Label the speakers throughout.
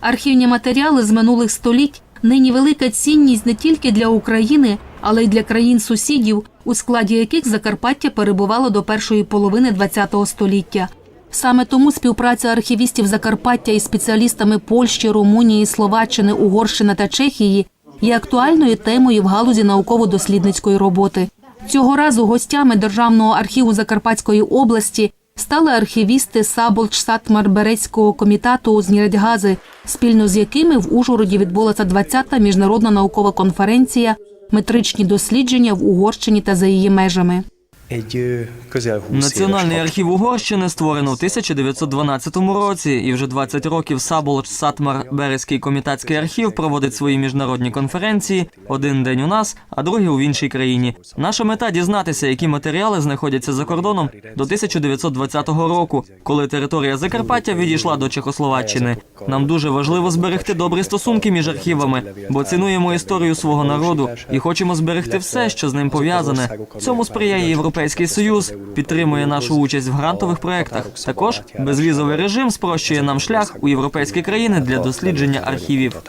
Speaker 1: Архівні матеріали з минулих століть нині велика цінність не тільки для України, але й для країн-сусідів, у складі яких Закарпаття перебувало до першої половини ХХ століття. Саме тому співпраця архівістів Закарпаття із спеціалістами Польщі, Румунії, Словаччини, Угорщини та Чехії є актуальною темою в галузі науково-дослідницької роботи. Цього разу гостями Державного архіву Закарпатської області стали архівісти Саболч-Сатмар-Берецького комітету з Нірядгази, спільно з якими в Ужгороді відбулася 20-та міжнародна наукова конференція «Метричні дослідження в Угорщині та за її межами».
Speaker 2: Egy ö, közel 20
Speaker 3: Національний архів Угорщини створено в 1912 році, і вже 20 років Саболч Сатмар Березький комітатський архів проводить свої міжнародні конференції один день у нас, а другий у іншій країні. Наша мета дізнатися, які матеріали знаходяться за кордоном до 1920 року, коли територія Закарпаття відійшла до Чехословаччини. Нам дуже важливо зберегти добрі стосунки між архівами, бо цінуємо історію свого народу і хочемо зберегти все, що з ним пов'язане. Цьому сприяє Європейський Союз, підтримує нашу участь в грантових проєктах. Також безвізовий режим спрощує нам шлях у європейські країни для дослідження архівів.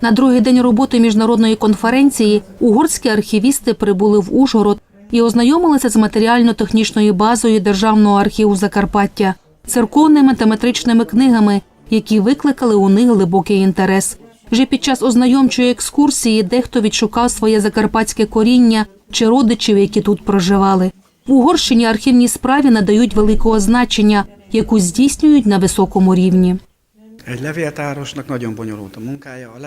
Speaker 1: На другий день роботи міжнародної конференції угорські архівісти прибули в Ужгород і ознайомилися з матеріально-технічною базою Державного архіву Закарпаття, церковними та метричними книгами, які викликали у них глибокий інтерес. Вже під час ознайомчої екскурсії дехто відшукав своє закарпатське коріння чи родичів, які тут проживали. В Угорщині архівній справі надають великого значення, яку здійснюють на високому рівні.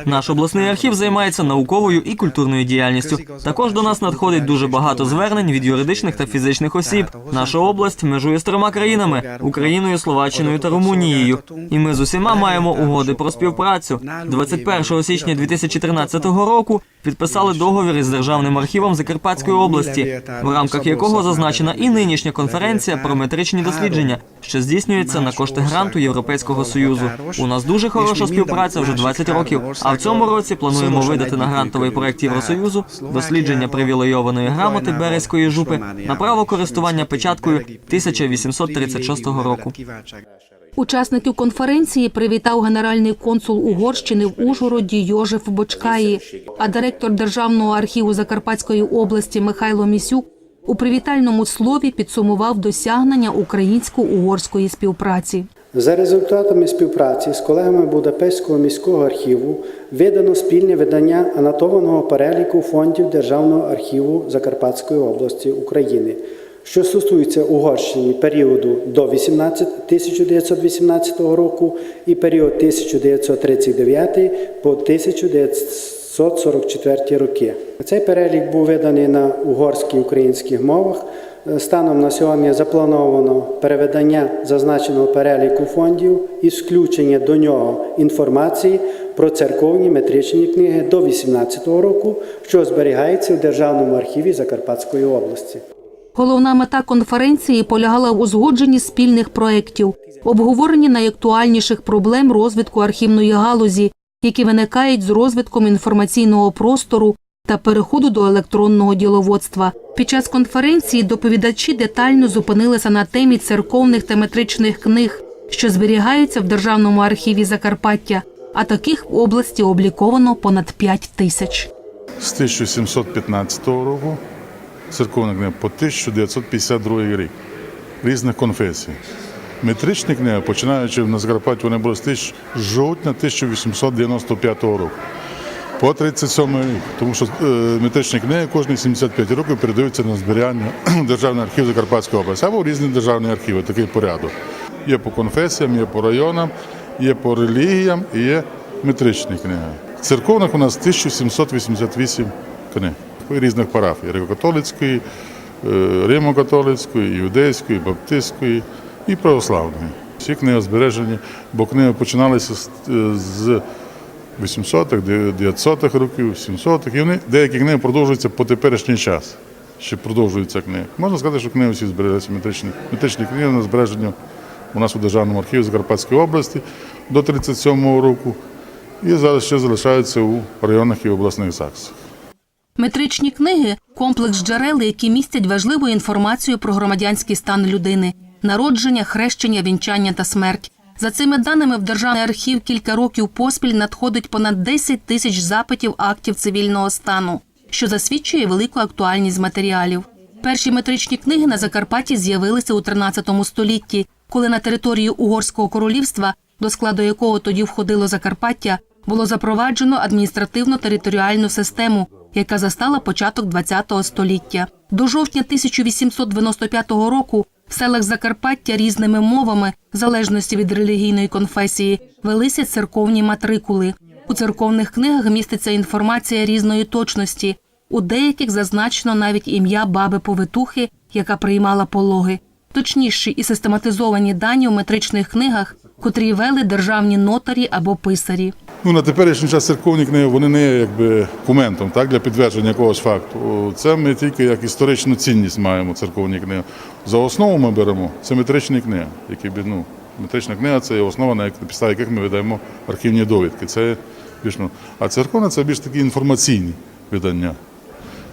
Speaker 3: Наш обласний архів займається науковою і культурною діяльністю. Також до нас надходить дуже багато звернень від юридичних та фізичних осіб. Наша область межує з трьома країнами Україною, Словаччиною та Румунією. І ми з усіма маємо угоди про співпрацю. 21 січня 2013 року підписали договір із державним архівом Закарпатської області, в рамках якого зазначена і нинішня конференція про метричні дослідження, що здійснюється на кошти гранту Європейського союзу. У нас дуже хороша співпраця вже 20 років. А в цьому році плануємо видати на грантовий проект Євросоюзу дослідження привілейованої грамоти Березької жупи на право користування печаткою 1836 року.
Speaker 1: Учасників конференції привітав генеральний консул Угорщини в Ужгороді Йожеф Бочкаї, а директор Державного архіву Закарпатської області Михайло Місюк у привітальному слові підсумував досягнення українсько-угорської співпраці.
Speaker 4: За результатами співпраці з колегами Будапештського міського архіву видано спільне видання анотованого переліку фондів Державного архіву Закарпатської області України, що стосується Угорщини періоду до 18 1918 року і період 1939 по 1944 роки. Цей перелік був виданий на угорській українських мовах. Станом на сьогодні заплановано переведення зазначеного переліку фондів і включення до нього інформації про церковні метричні книги до 2018 року, що зберігається в Державному архіві Закарпатської області.
Speaker 1: Головна мета конференції полягала в узгодженні спільних проєктів, обговоренні найактуальніших проблем розвитку архівної галузі, які виникають з розвитком інформаційного простору та переходу до електронного діловодства. Під час конференції доповідачі детально зупинилися на темі церковних та метричних книг, що зберігаються в Державному архіві Закарпаття, а таких в області обліковано понад 5 тисяч.
Speaker 5: з 1715 року, церковна книга по 1952 рік, різних конфесій. Метричні книги, починаючи на Закарпатті, вони були з жовтня 1895 року. По 37 рік, тому що е, метричні книги кожні 75 років передаються на зберігання в Державний архів Закарпатської області або різні державні архіви, такий порядок. Є по конфесіям, є по районам, є по релігіям і є метричні книги. Церковних у нас 1788 книг різних парафій греко-католицької, е, римо-католицької, іудейської, баптистської і православної. Всі книги збережені, бо книги починалися з, е, 800-х, 900-х років, 700-х, і вони, деякі книги продовжуються по теперішній час. Ще продовжуються книги. Можна сказати, що книги всі збереглися метричні. Метричні книги на збереження у нас у Державному архіві Закарпатської області до 37-го року. І зараз ще залишаються у районах і обласних ЗАГСах.
Speaker 1: Метричні книги комплекс джерел, які містять важливу інформацію про громадянський стан людини, народження, хрещення, вінчання та смерть. За цими даними в Державний архів кілька років поспіль надходить понад 10 тисяч запитів актів цивільного стану, що засвідчує велику актуальність матеріалів. Перші метричні книги на Закарпатті з'явилися у 13 столітті, коли на території Угорського королівства, до складу якого тоді входило Закарпаття, було запроваджено адміністративно-територіальну систему, яка застала початок ХХ століття. До жовтня 1895 року в селах Закарпаття різними мовами, в залежності від релігійної конфесії, велися церковні матрикули. У церковних книгах міститься інформація різної точності. У деяких зазначено навіть ім'я баби повитухи, яка приймала пологи. Точніші і систематизовані дані у метричних книгах, котрі вели державні нотарі або писарі.
Speaker 5: Ну, на теперішній час церковні книги вони не є якби документом так, для підтвердження якогось факту. Це ми тільки як історичну цінність маємо церковні книги. За основу ми беремо це метричні книги, які ну, метрична книга це є основа, на підставі яких ми видаємо архівні довідки. Це більш, ну, а церковна це більш такі інформаційні видання.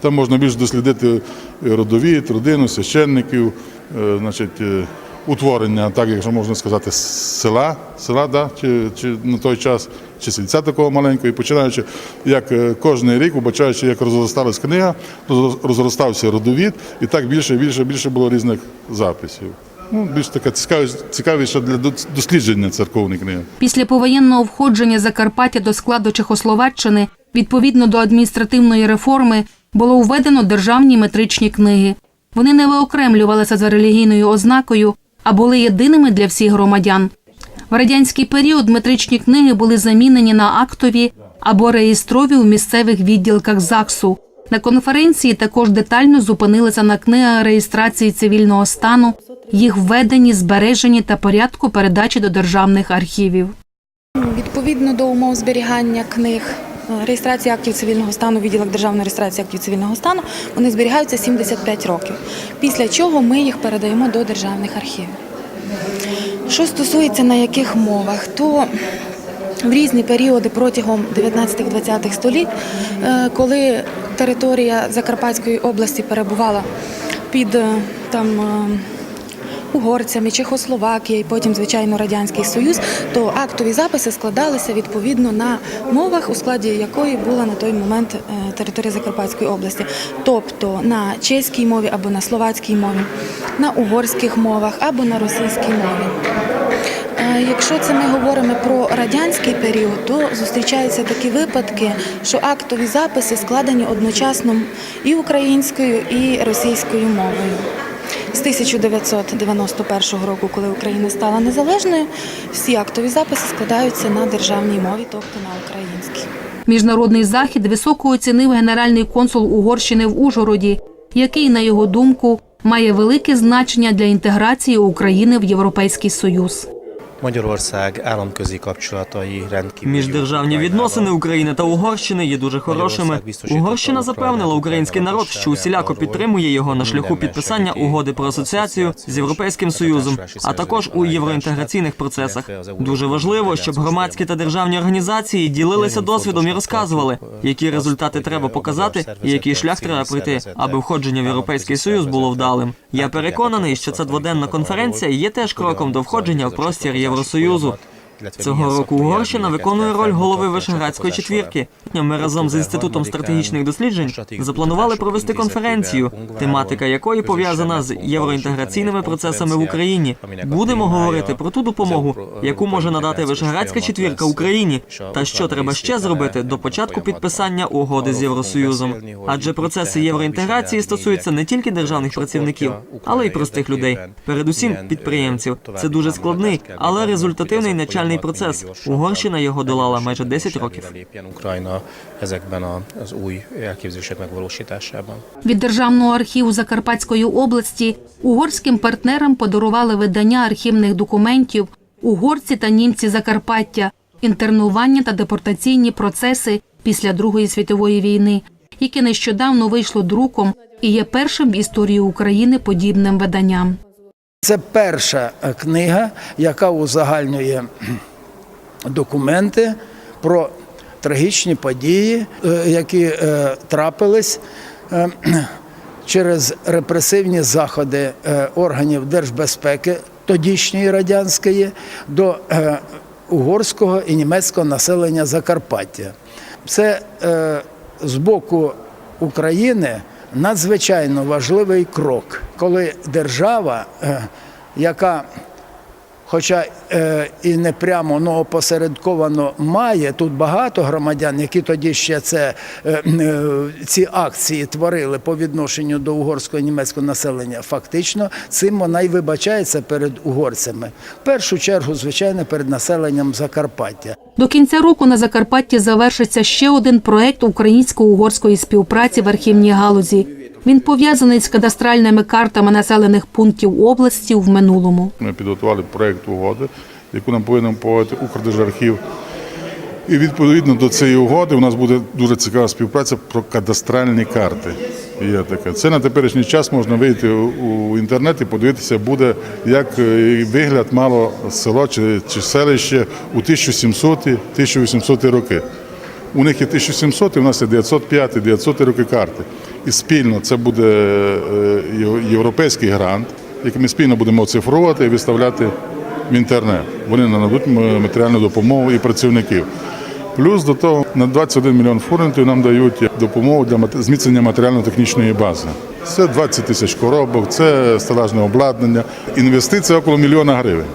Speaker 5: Там можна більш дослідити родовід, родину, священників, е, значить, е, утворення, так якщо можна сказати, села, села да, чи, чи на той час, чи сільця такого маленького, і починаючи, як е, кожен рік, убачаючи, як розросталась книга, роз- розростався родовід, і так більше, більше, більше було різних записів. Ну, більш така цікавіша для дослідження церковної книги.
Speaker 1: Після повоєнного входження Закарпаття до складу Чехословаччини, відповідно до адміністративної реформи, було введено державні метричні книги. Вони не виокремлювалися за релігійною ознакою, а були єдиними для всіх громадян. В радянський період метричні книги були замінені на актові або реєстрові у місцевих відділках ЗАГСу. На конференції також детально зупинилися на книгах реєстрації цивільного стану, їх введенні, збереженні та порядку передачі до державних архівів.
Speaker 6: Відповідно до умов зберігання книг, е, реєстрації актів цивільного стану, відділок державної реєстрації актів цивільного стану, вони зберігаються 75 років. Після чого ми їх передаємо до державних архівів. Що стосується на яких мовах, то в різні періоди протягом 19-20 століть, е, коли територія Закарпатської області перебувала під е, там. Угорцями, Чехословакія і потім, звичайно, Радянський Союз, то актові записи складалися відповідно на мовах, у складі якої була на той момент е, територія Закарпатської області, тобто на чеській мові або на словацькій мові, на угорських мовах або на російській мові. Е, Якщо це ми говоримо про радянський період, то зустрічаються такі випадки, що актові записи складені одночасно і українською, і російською мовою. З 1991 року, коли Україна стала незалежною, всі актові записи складаються на державній мові, тобто на українській.
Speaker 1: Міжнародний захід високо оцінив генеральний консул Угорщини в Ужгороді, який, на його думку, має велике значення для інтеграції України в Європейський Союз.
Speaker 2: Magyarország államközi kapcsolatai rendkívül
Speaker 3: Міждержавні відносини України та Угорщини є дуже хорошими. Угорщина запевнила український народ, що усіляко підтримує його на шляху підписання угоди про асоціацію з європейським союзом, а також у євроінтеграційних процесах. Дуже важливо, щоб громадські та державні організації ділилися досвідом і розказували, які результати треба показати і який шлях треба пройти, аби входження в європейський союз було вдалим. Я переконаний, що ця дводенна конференція є теж кроком до входження в простір Євросоюзу. Цього року Угорщина виконує роль голови Вишеградської четвірки. Ми разом з інститутом стратегічних досліджень запланували провести конференцію, тематика якої пов'язана з євроінтеграційними процесами в Україні. Будемо говорити про ту допомогу, яку може надати Вишеградська четвірка Україні, та що треба ще зробити до початку підписання угоди з Євросоюзом. Адже процеси євроінтеграції стосуються не тільки державних працівників, але й простих людей, передусім підприємців. Це дуже складний, але результативний начальний процес. Угорщина його долала майже 10 років.
Speaker 1: Від Державного архіву Закарпатської області угорським партнерам подарували видання архівних документів угорці та німці Закарпаття, інтернування та депортаційні процеси після Другої світової війни, яке нещодавно вийшло друком і є першим в історії України подібним виданням.
Speaker 7: Це перша е, книга, яка узагальнює документи про трагічні події, е, які е, трапились через репресивні заходи органів держбезпеки тодішньої радянської до угорського і німецького населення Закарпаття. Це з боку України надзвичайно важливий крок, коли держава, е, яка Хоча е, і не прямо но опосередковано має тут багато громадян, які тоді ще це е, ці акції творили по відношенню до угорського і німецького населення. Фактично, цим вона й вибачається перед угорцями. В першу чергу, звичайно, перед населенням Закарпаття.
Speaker 1: До кінця року на Закарпатті завершиться ще один проект українсько-угорської співпраці в архівній галузі. Він пов'язаний з кадастральними картами населених пунктів області в минулому.
Speaker 5: Ми підготували проєкт угоди, яку нам повинен погодити Укрдержархів. І відповідно до цієї угоди у нас буде дуже цікава співпраця про кадастральні карти. Є таке. Це на теперішній час можна вийти у інтернет і подивитися, буде як е, вигляд мало село чи, чи селище у 1700-1800 роки. У них є 1700, і у нас є 905, 900 роки карти. І спільно це буде е, європейський грант, який ми спільно будемо оцифровувати і виставляти в інтернет. Вони нададуть матеріальну допомогу і працівників. Плюс до того на 21 мільйон фунтів нам дають допомогу для зміцнення матеріально-технічної бази. Це 20 тисяч коробок, це стелажне обладнання. Інвестиція около мільйона гривень.